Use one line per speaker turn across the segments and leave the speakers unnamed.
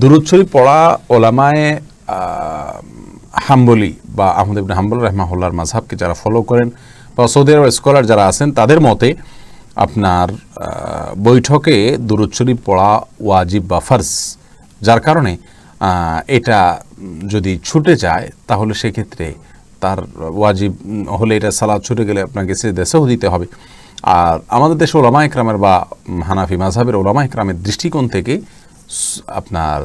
দুরুদ শরীফ পড়া ওলামায় হাম্বলি বা আহমদ ইবনে হাম্বল রহমাহুল্লার মাঝহাবকে যারা ফলো করেন বা সৌদি আরব স্কলার যারা আছেন, তাদের মতে আপনার বৈঠকে দুরুদ শরীফ পড়া ওয়াজিব বা ফার্জ। যার কারণে এটা যদি ছুটে যায়, তাহলে সেক্ষেত্রে তার ওয়াজিব হলে এটা সালাদ ছুটে গেলে আপনাকে সে দেশেও দিতে হবে। আর আমাদের দেশে ওলামা একরামের বা হানাফি মাঝহাবের ওলামা একরামের দৃষ্টিকোণ থেকে আপনার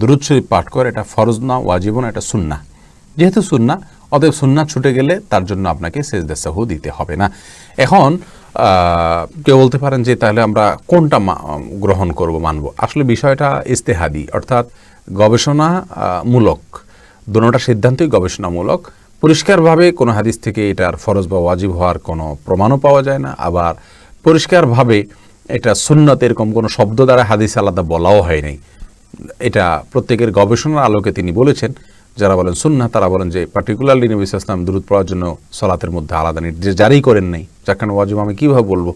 দুরুদ শরীফ পাঠ করে এটা ফরজ না ওয়াজিব না এটা সুন্না। যেহেতু সুন্না অতএব সুন্না ছুটে গেলে তার জন্য আপনাকে সেজদা সাহু দিতে হবে না। এখন কেউ বলতে পারেন যে তাহলে আমরা কোনটা গ্রহণ করব মানব? আসলে বিষয়টা ইস্তেহাদি অর্থাৎ গবেষণা আহ, মূলক দোনোটা সিদ্ধান্তই গবেষণামূলক। পরিষ্কারভাবে কোনো হাদিস থেকে এটার ফরজ বা ওয়াজিব হওয়ার কোনো প্রমাণও পাওয়া যায় না। আবার পরিষ্কারভাবে এটা সুন্নত এরকম কোনো শব্দ দ্বারা হাদিস আলাদা বলাও হয় নাই। এটা প্রত্যেকের গবেষণার আলোকে তিনি বলেছেন, যারা বলেন সুন্না তারা বলেন যে পার্টিকুলারলি নবী ইসলাম দূরত পড়ার জন্য সলাতের মধ্যে আলাদা নির্দেশ জারি করেন নাই যাকে ওয়াজিব আমি কীভাবে বলব?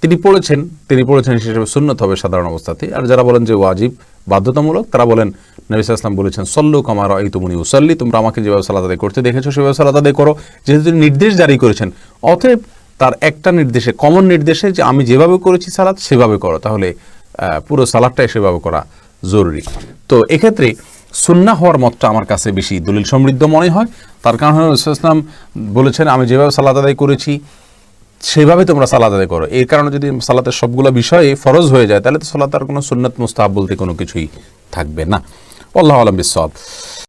তিনি পড়েছেন তিনি পড়েছেন হিসেবে সুন্নত হবে সাধারণ অবস্থাতে আর যারা বলেন যে ওয়াজিব বাধ্যতামূলক, তারা বলেন নবী ইসলাম বলেছেন, সল্লু কামার এই তুমনি উসল্লি তোমরা আমাকে যেভাবে সালাদ করতে দেখেছ, সেভাবে সালাদ করো। যেহেতু তিনি নির্দেশ জারি করেছেন। অতএব তার একটা নির্দেশে কমন নির্দেশে যে আমি যেভাবে করেছি সালাদ সেভাবে করো। তাহলে পুরো সালাদটাই সেভাবে করা জরুরি। তো এক্ষেত্রে সুন্না হওয়ার মতটা আমার কাছে বেশি দলিল সমৃদ্ধ মনে হয়। তার কারণ ইসলাম বলেছেন, আমি যেভাবে সালাদ আদায় করেছি, সেভাবে তোমরা সালাদ আদায় করো। এর কারণে যদি সালাতের সবগুলো বিষয়ে ফরজ হয়ে যায়, তাহলে তো সালাত আর কোনো সুন্নত মুস্তাহাব বলতে কোনো কিছুই থাকবে না। আল্লাহ আলম বিসব